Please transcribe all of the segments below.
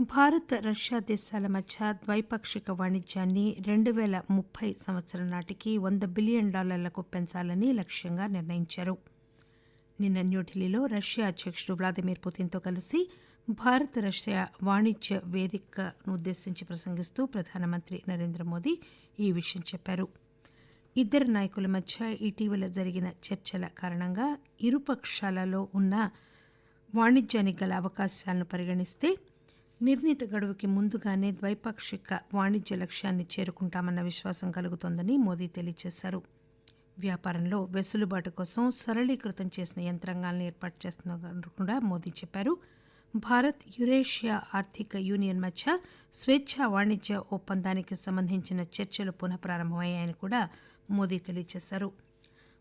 Bharat Russia దేశాల మధ్య ద్వైపాక్షిక వాణిజ్యాన్ని రెండు వేల ముప్పై సంవత్సరం నాటికి వంద బిలియన్ డాలర్లకు పెంచాలని లక్ష్యంగా నిర్ణయించారు. నిన్న న్యూఢిల్లీలో రష్యా అధ్యక్షుడు వ్లాదిమిర్ పుతిన్తో కలిసి భారత్ రష్యా వాణిజ్య వేదికను ఉద్దేశించి ప్రసంగిస్తూ ప్రధానమంత్రి నరేంద్ర మోదీ ఈ విషయం చెప్పారు. ఇద్దరు నాయకుల మధ్య ఇటీవల జరిగిన చర్చల కారణంగా ఇరుపక్షాలలో ఉన్న వాణిజ్యానికి గల అవకాశాలను పరిగణిస్తే నిర్ణీత గడువుకి ముందుగానే ద్వైపాక్షిక వాణిజ్య లక్ష్యాన్ని చేరుకుంటామన్న విశ్వాసం కలుగుతోందని మోదీ తెలియజేశారు. వ్యాపారంలో వెసులుబాటు కోసం సరళీకృతం చేసిన యంత్రాంగాలను ఏర్పాటు చేస్తున్నట్టు కూడా మోదీ చెప్పారు. భారత్ యురేషియా ఆర్థిక యూనియన్ మధ్య స్వేచ్ఛా వాణిజ్య ఒప్పందానికి సంబంధించిన చర్చలు పునఃప్రారంభమయ్యాయని కూడా మోదీ తెలియజేశారు.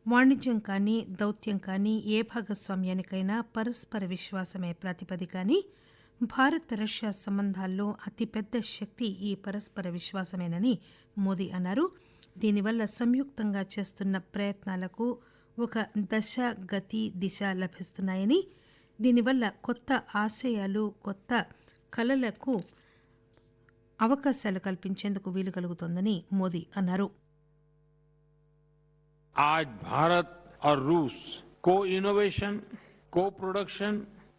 వాణిజ్యం కానీ దౌత్యం కానీ ఏ భాగస్వామ్యానికైనా పరస్పర విశ్వాసమే ప్రాతిపదిక అని భారత్ రష్యా సంబంధాల్లో అతిపెద్ద శక్తి ఈ పరస్పర విశ్వాసమేనని మోదీ అన్నారు దీనివల్ల సంయుక్తంగా చేస్తున్న ప్రయత్నాలకు ఒక దశ గతి దిశ లభిస్తున్నాయని దీనివల్ల కొత్త ఆశయాలు కొత్త కలలకు అవకాశాలు కల్పించేందుకు వీలు కలుగుతోందని మోదీ అన్నారు आज भारत और रूस को इनोवेशन को प्रोडक्शन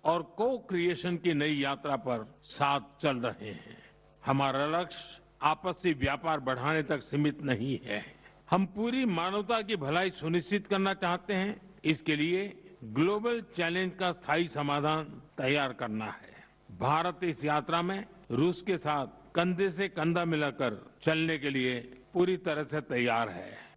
और को क्रिएशन की नई यात्रा पर साथ चल रहे हैं। हमारा लक्ष्य आपसी व्यापार बढ़ाने तक सीमित नहीं है। हम पूरी मानवता की भलाई सुनिश्चित करना चाहते हैं। इसके लिए ग्लोबल चैलेंज का स्थायी समाधान तैयार करना है। भारत इस यात्रा में रूस के साथ कंधे से कंधा मिलाकर चलने के लिए पूरी तरह से तैयार है।